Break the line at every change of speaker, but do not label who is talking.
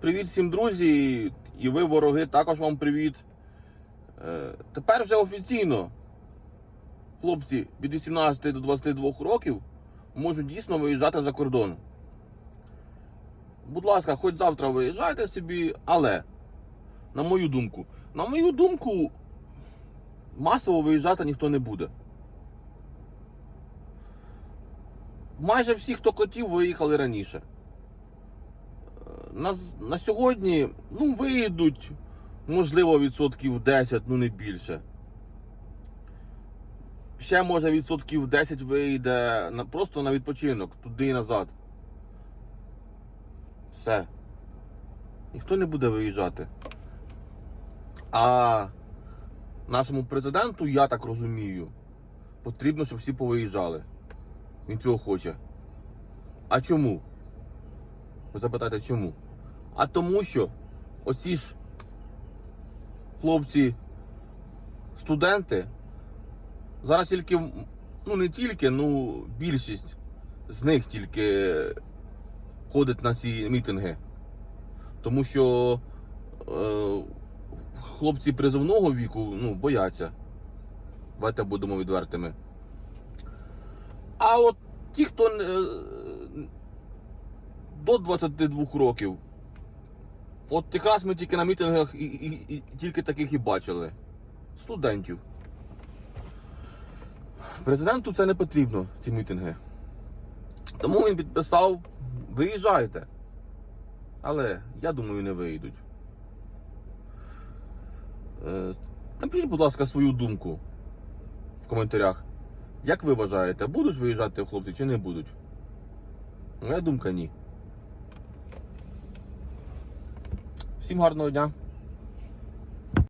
Привіт всім друзі, і ви вороги, також вам привіт. Е, тепер вже офіційно хлопці від 18 до 22 років можуть дійсно виїжджати за кордон. Будь ласка, хоч завтра виїжджайте собі, але, на мою думку, на мою думку, масово виїжджати ніхто не буде. Майже всі, хто хотів, виїхали раніше. На, на сьогодні, ну, виїдуть, можливо, відсотків 10, ну не більше. Ще може відсотків 10 вийде на, просто на відпочинок, туди і назад. Все. Ніхто не буде виїжджати. А нашому президенту, я так розумію, потрібно, щоб всі повиїжджали. Він цього хоче. А чому? Ви запитаєте чому? А тому що оці ж хлопці, студенти, зараз тільки, ну не тільки, ну більшість з них тільки ходить на ці мітинги. Тому що е, хлопці призовного віку ну, бояться. Давайте будемо відвертими. А от ті, хто е, до 22 років. От якраз ми тільки на мітингах і, і, і тільки таких і бачили. Студентів. Президенту це не потрібно, ці мітинги. Тому він підписав: виїжджайте. Але я думаю, не виїдуть. Е, Напишіть, будь ласка, свою думку в коментарях. Як ви вважаєте, будуть виїжджати хлопці чи не будуть? Моя думка ні. Всім гарного дня.